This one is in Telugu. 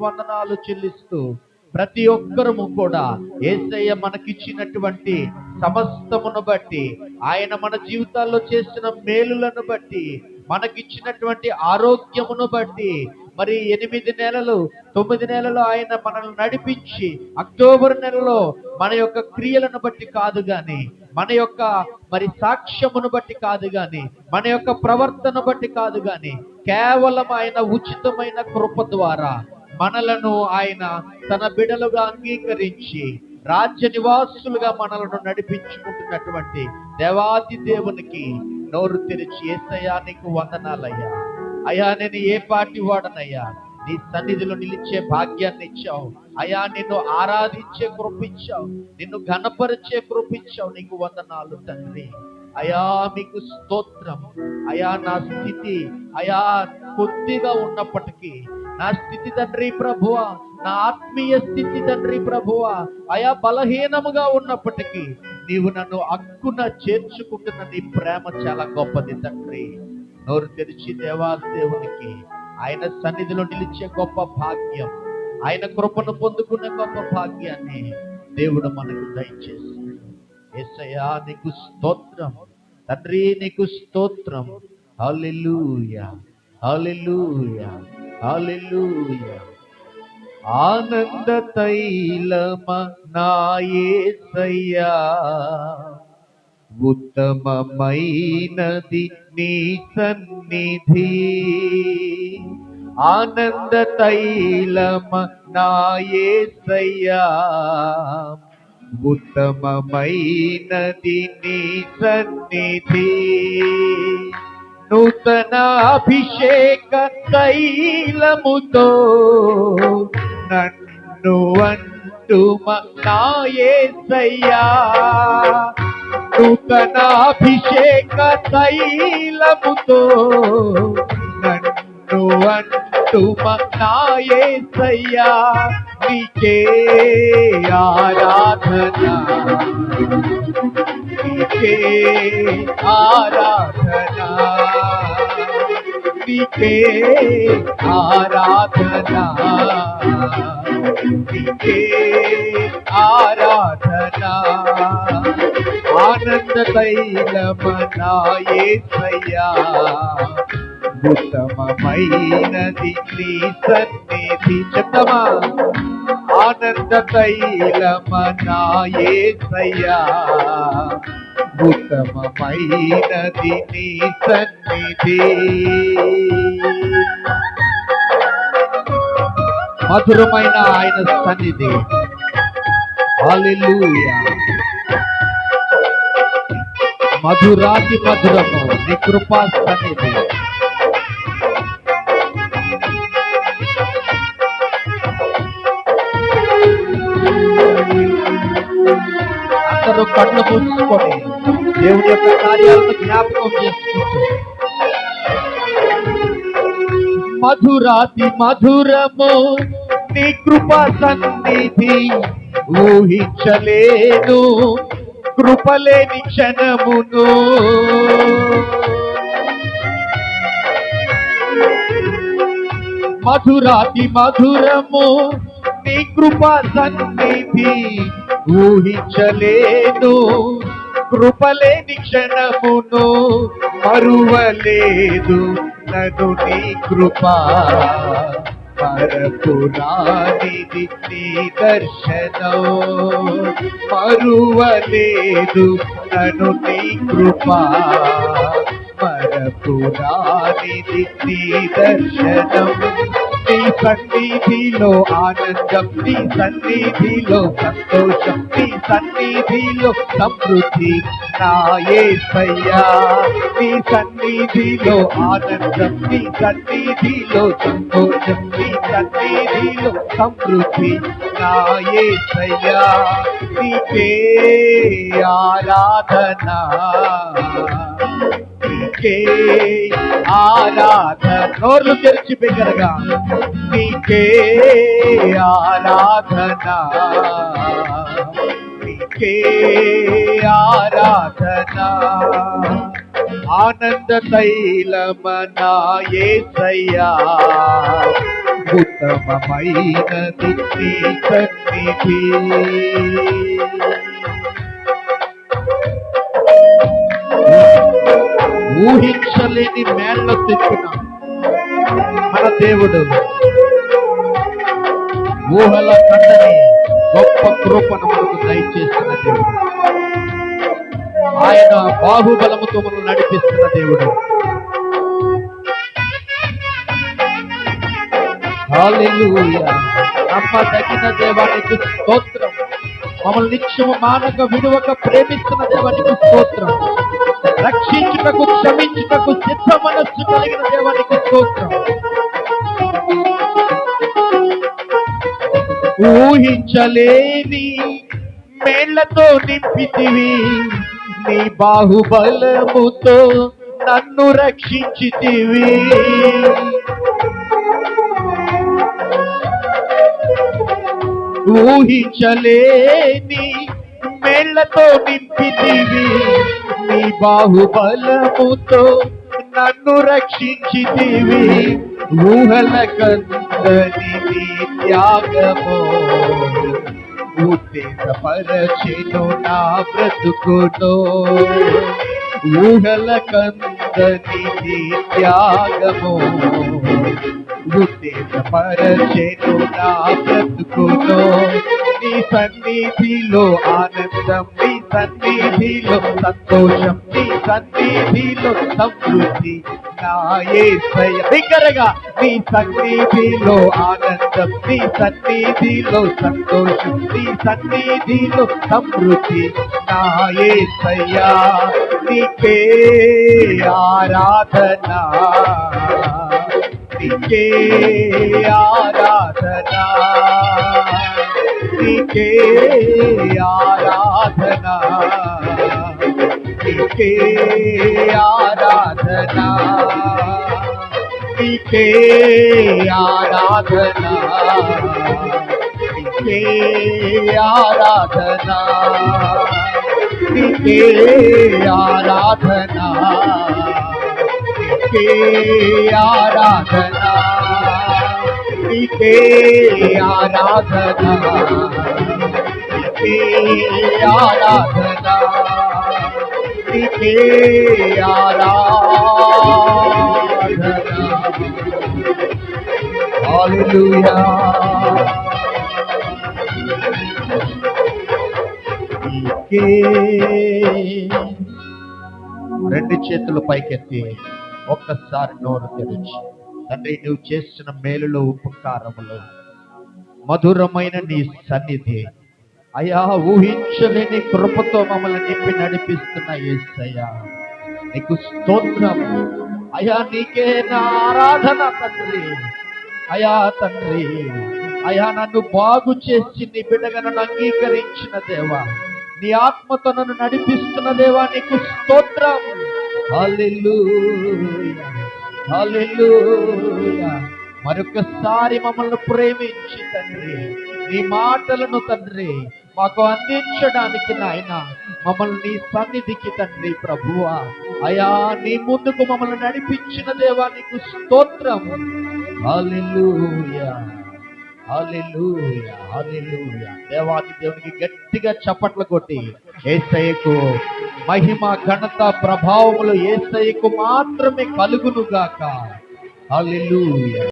వందనాలు చెల్లిస్తూ ప్రతి ఒక్కరము కూడా ఏసయ్య మనకిచ్చినటువంటి సమస్తమును బట్టి ఆయన మన జీవితాల్లో చేసిన మేలులను బట్టి మనకిచ్చినటువంటి ఆరోగ్యమును బట్టి మరి ఎనిమిది నెలలు తొమ్మిది నెలలు ఆయన మనల్ని నడిపించి అక్టోబర్ నెలలో మన యొక్క క్రియలను బట్టి కాదు గాని మన యొక్క మరి సాక్ష్యమును బట్టి కాదు గాని మన యొక్క ప్రవర్తన బట్టి కాదు గాని కేవలం ఆయన ఉచితమైన కృప ద్వారా మనలను ఆయన తన బిడలుగా అంగీకరించి రాజ్య నివాసులుగా మనలను నడిపించుకుంటున్నటువంటి దేవాది దేవునికి నోరు తెరిచి ఏసయ్యా నీకు వందనాలయ్యా. అయ్యా నేను ఏ పార్టీ వాడనయ్యా? నీ సన్నిధిలో నిలిచే భాగ్యాన్ని ఇచ్చావు. అయా నిన్ను ఆరాధించే కృపించావు. నిన్ను ఘనపరిచే కృపించావు. నీకు వందనాలు తండ్రి. అయా మీకు స్తోత్రం అయా నా స్థితి అయా కొద్దిగా ఉన్నప్పటికీ నా స్థితి తండ్రి ప్రభువ నా ఆత్మీయ స్థితి తండ్రి ప్రభువ అయా బలహీనముగా ఉన్నప్పటికీ నీవు నన్ను అక్కున చేర్చుకుంటున్న నీ ప్రేమ చాలా గొప్పది తండ్రి. నోరు తెరిచి దేవాదేవునికి ఆయన సన్నిధిలో నిలిచే గొప్ప భాగ్యం. ఆయన కృపను పొందుకునే గొప్ప భాగ్యాన్ని దేవుడు మనకు దయచేసి. ఎస్సయా నీకు స్తోత్రం. తండ్రి నీకు స్తోత్రం. హల్లెలూయా హల్లెలూయా హల్లెలూయా. ఆనంద తైలమ నాయసయ్యా ఉత్తమమైనది నీ సన్నిధి. ఆనంద తైలమ నాయసయ్యా ఉత్తమమైనది నీ సన్నిధి. నూతన అభిషేక తైలముతో నన్ను అన్న అంటుమ నాయసయ్యా నూతన తైలముతో నన్ను అంటుమ నాయసయ్యా నీకే ఆరాధన. నీకే ఆరాధన. నీకే ఆరాధన. నీకే ఆనంద తైలమనాయేసయ్యా ఉత్తమమైనది నీ సన్నిధి చెప్తమా ఆనంద తైలమనాయేసయ్యా ఉత్తమమైనది నీ సన్నిధి. మధురమైన ఆయన సన్నిధి. Hallelujah. మధురాతి మధురము నీ కృపా సన్నిధి అందరూ కళ్ళు మూసుకొని దేవుని యొక్క కార్యాలను జ్ఞాపకం చేసుకుంటూ మధురాతి మధురము నీ కృపా సన్నిధి ఊహించలేను కృపలేని క్షణమును. మధురాతి మధురము నీ కృపా సన్నిధి ఊహించలేను. కృపలేని క్షణమును మరువలేదు నను నీ కృపా పరపురాది నీ దర్శనం మరువలేదు నన్ను నీ కృపా. పరపురాది నీ దర్శనం నీ సన్నిధిలో ఆనందం నీ సన్నిధిలో సంతోషం నీ సన్నిధిలో సమృద్ధి నాయసయ్యా నీ సన్నిధిలో ఆనందం నీ సన్నిధిలో సంతోషం నీ సన్నిధిలో సమృద్ధి నాయసయ్యా నీకే ఆరాధన. నీకే ఆరాధన. నోర్లు తెరిచి బిగ్గరగా నీకే ఆరాధన. నీకే ఆరాధన. ఆనంద తైలమనాయేసయ్యా ఉత్తమమైనది నీ సన్నిధి ఊహించలేని మేళ్ళ తెచ్చిన మన దేవుడు. ఊహల కండని గొప్ప కృపను మనకు దయచేసిన దేవుడు. ఆయన బాహుబలముతో మనం నడిపిస్తున్న దేవుడు. హల్లెలూయా. తగిన దేవానికి స్తోత్రం. మమ్మల్ని నిత్యము మానక విడువక ప్రేమిస్తున్న దేవానికి స్తోత్రం. రక్షించుటకు క్షమించుటకు సిద్ధ మనస్సు కలిగిన దేవానికి స్తోత్రం. ఊహించలేని మేళ్ళతో నింపితివి. నీ బాహుబలముతో నన్ను రక్షించితివి. ఊహించలేని మేళ్ళతో నింపితివి. నీ బాహుబలముతో నన్ను రక్షించితివి. ఊహల కందని నీ త్యాగము ఉత్తేజపరచెను నా బ్రతుకును. ఊహల కందని నీ త్యాగము ఉత్తేజపరచెను నా బ్రతుకులో నీ సన్నిధిలో ఆనందం నీ సన్నిధిలో సంతోషం నీ సన్నిధిలో సమృద్ధి నా నీ సన్నిధిలో ఆనందం నీ సన్నిధిలో సంతోషం నీ సన్నిధిలో సమృద్ధి నాయేసయ్యా నీకే ఆరాధనా. तिके आराधना। तिके आराधना। तिके आराधना। तिके आराधना। आराधना। तिके आराधना। నీకే ఆరాధన నీకే ఆరాధన నీకే ఆరాధన నీకే ఆరాధన. హల్లెలూయా నీకే రెండు చేతులు పైకెత్తి. ఒక్కసారి నోరు తెరిచి తండ్రి నువ్వు చేసిన మేలులో ఉపకారములు మధురమైన నీ సన్నిధి. అయా ఊహించలేని కృపతో మమ్మల్ని నింపి నడిపిస్తున్న ఏసయ్యా. నీకు స్తోత్రం అయా నీకే నా ఆరాధన తండ్రి. అయా తండ్రి అయా నన్ను బాగు చేసి నీ బిడ్డగా నన్ను అంగీకరించిన దేవా. నీ ఆత్మతో నన్ను నడిపిస్తున్న దేవా నీకు స్తోత్రం మరొకసారి మమ్మల్ని ప్రేమించి తండ్రి నీ మాటలను తండ్రి మాకు అందించడానికి నాయన మమ్మల్ని నీ సన్నిధికి తండ్రి ప్రభువా. అయా నీ ముందుకు మమ్మల్ని నడిపించిన దేవా నీకు స్తోత్రం. దేవాది దేవునికి గట్టిగా చప్పట్లు కొట్టి ఏసయ్యకు మహిమ ఘనత ప్రభావములు ఏసైకు మాత్రమే కలుగునుగాక. అల్లెలూయా